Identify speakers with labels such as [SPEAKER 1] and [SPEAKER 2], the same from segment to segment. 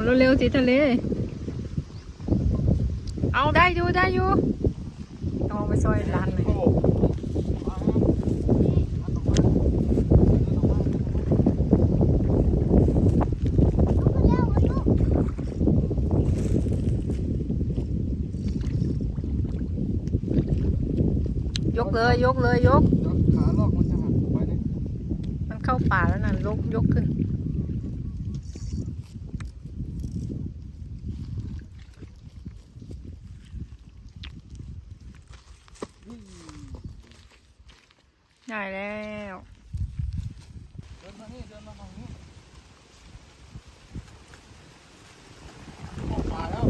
[SPEAKER 1] มุนเร็วๆสิทะเล เอาได้อยู่ได้อยู่เอาไปซอยร้านเลย
[SPEAKER 2] โอ้
[SPEAKER 1] ยกเลยยกเลยยก
[SPEAKER 2] เดี๋ยวขาลอกมันจะหักไปเลย
[SPEAKER 1] มันเข้าป่าแล้วนะยกยกขึ้น ได้แล้ว
[SPEAKER 2] เดินมานี่เดินมาฝั่งนี้ออกป่าแล้ว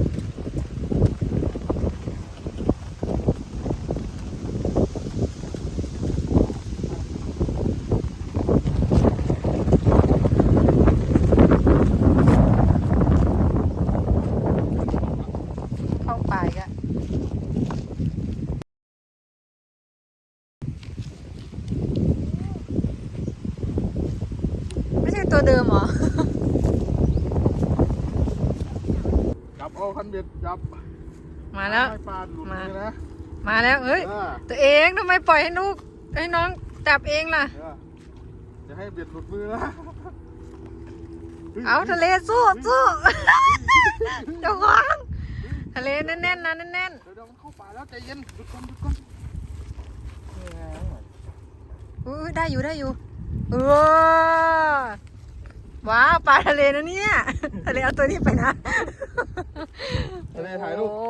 [SPEAKER 1] เข้าป่าอีกอะไม่ใช่ ตัวเดิมเหรอ
[SPEAKER 2] จับเอาคันเบ็ดจับ
[SPEAKER 1] มาแล้ว
[SPEAKER 2] ให้ปลาหลุด
[SPEAKER 1] มา
[SPEAKER 2] มือนะ
[SPEAKER 1] มาแล้วเอ้ย
[SPEAKER 2] เออ
[SPEAKER 1] ตัวเองทำไมปล่อยให้ลูกให้น้องจับเองล่ะ
[SPEAKER 2] เอออย่าให้เบ็ดหลุดมือนะ
[SPEAKER 1] เอาทะเลสู้สู้เจ้าของทะเลแน่นๆนะแน่น
[SPEAKER 2] เดี๋ยวเดี๋ยวมันเข้าป่าแล้วใจเย็นหยุดก่อนหยุดก่อน
[SPEAKER 1] ๆอุ้ยได้อยู่ได้อยู่เออ ว้าวปลาทะเลนะเนี่ยทะเลเอาตัวนี้ไปนะ
[SPEAKER 2] ทะเลถ่ายรูป
[SPEAKER 1] โอ้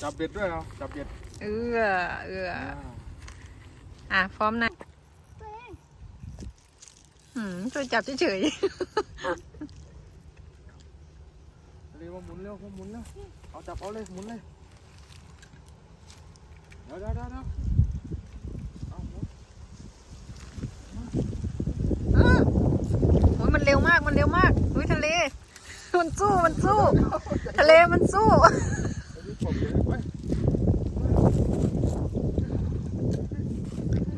[SPEAKER 2] จับเบ็ดด้วยเอาจับเบ็ด
[SPEAKER 1] เอือเอืออะพร้อมนะหืมช่วยจับเฉย
[SPEAKER 2] ทะเลมาหมุนเร็วมาหมุนเร็วเอาจับเอาเลยหมุนเลยเดี๋ยวเดี๋ยวเดี๋ยวเดี๋ยวเอาหมุน
[SPEAKER 1] ๆเออโอ้ยมันเร็วมากมันเร็วมากอุ้ยทะเล มัน สู้มันสู้ ทะเลมันสู้
[SPEAKER 2] เอาดิผมเลยไป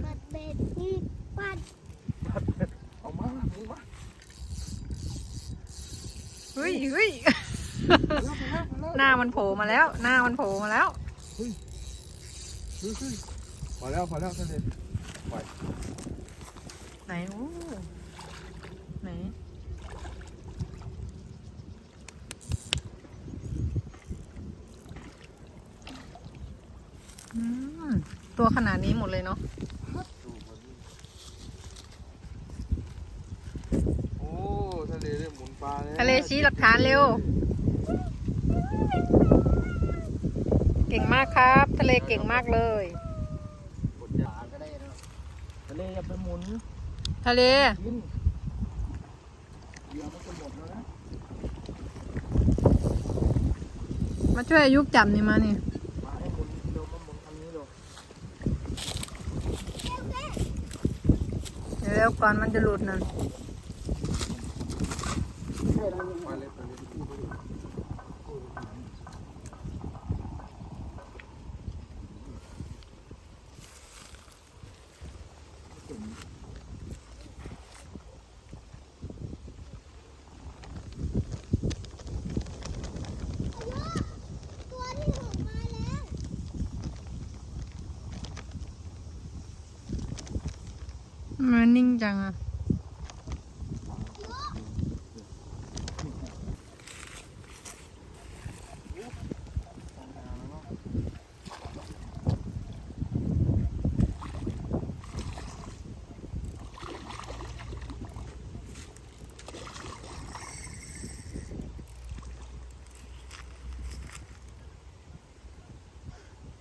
[SPEAKER 3] บัดเบ็ดที่ปัด
[SPEAKER 2] เอามาหมุนมา
[SPEAKER 1] เฮ้ยเฮ้ย
[SPEAKER 2] ไปแล้วไปแล้วไปแล้ว
[SPEAKER 1] หน้ามันโผล่มาแล้ว หน้ามันโผล่มาแล้ว
[SPEAKER 2] เฮ้ยเฮ้ยพอแล้วพอแล้วทะเลปล่อย
[SPEAKER 1] ไหนโอ้ไหน อืม ตัวขนาดนี้หมดเลยเนาะ
[SPEAKER 2] ดูมันนี่โอ้ทะเลได้หมุนปลาแล้ว
[SPEAKER 1] ทะเลชี้หลักฐานเร็ว เก่งมากครับ ทะเลเก่งมากเลย
[SPEAKER 2] กดยาก็ได้นะทะเลอย่าไปหมุน
[SPEAKER 1] ทะเล
[SPEAKER 2] กินเดี๋ยวมันจะหมดแล้วนะ
[SPEAKER 1] มาช่วยอายุจับนี่มานี่
[SPEAKER 2] มาให้หมุนเดี๋ยวมาหมุนทางนี้เดี๋ยว
[SPEAKER 1] เร็วๆก่อนมันจะหลุดนะ
[SPEAKER 2] ไปเลยไปเลยพูดไปเลยพูดไปเลย
[SPEAKER 3] ตัวที่หกมาแล้ว
[SPEAKER 1] มันนิ่งจังอะ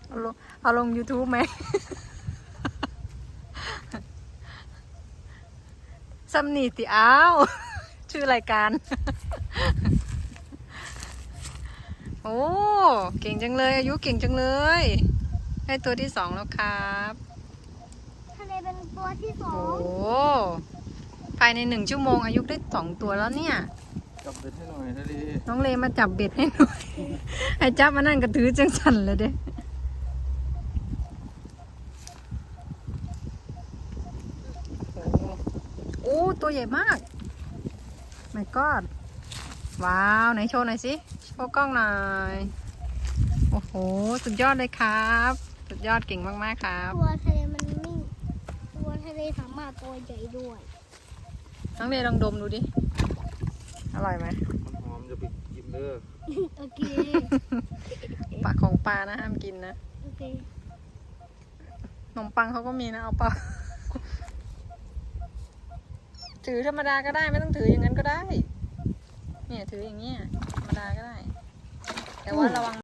[SPEAKER 1] เอาลง เอาลง YouTube ไหม สำนีติอ้าว ชื่อรายการ โอ้ เก่งจังเลย อายุเก่งจังเลย ให้ตัวที่สองแล้วครับ
[SPEAKER 3] ทะเลเป็นตัวที่สอ
[SPEAKER 1] โอ้
[SPEAKER 3] ง
[SPEAKER 1] ภายในหนึ่งชั่วโมงอายุได้สองตัวแล้วเนี่ย
[SPEAKER 2] จับเบ็ดให้หน่อยทะเล
[SPEAKER 1] น้องเลมาจับเบ็ดให้หน่อยให้จับมานั่นก็ถือจังสันเลยเด้โอ้โอ้ ตัวใหญ่มาก my god ว้าว ไหนโชว์หน่อยสิ โชว์กล้องหน่อย โอ้โห สุดยอดเลยครับ สุดยอดเก่งมาก ๆ ครับ
[SPEAKER 3] ตัวทะเลมันไม่ตัวทะเลสามารถตัวใหญ่ด้วย
[SPEAKER 1] น้องเดย์ลองดมดูดิ อร่อยไหม
[SPEAKER 2] มันหอมจะไปกินเด้อ
[SPEAKER 3] โอเค
[SPEAKER 1] ปากของปลานะห้ามกินนะ
[SPEAKER 3] โอเค
[SPEAKER 1] ขนมปังเขาก็มีนะ เอาเปล่า ถือธรรมดาก็ได้ไม่ต้องถืออย่างนั้นก็ได้ เนี่ยถืออย่างเงี้ยธรรมดาก็ได้ แต่ว่าระวัง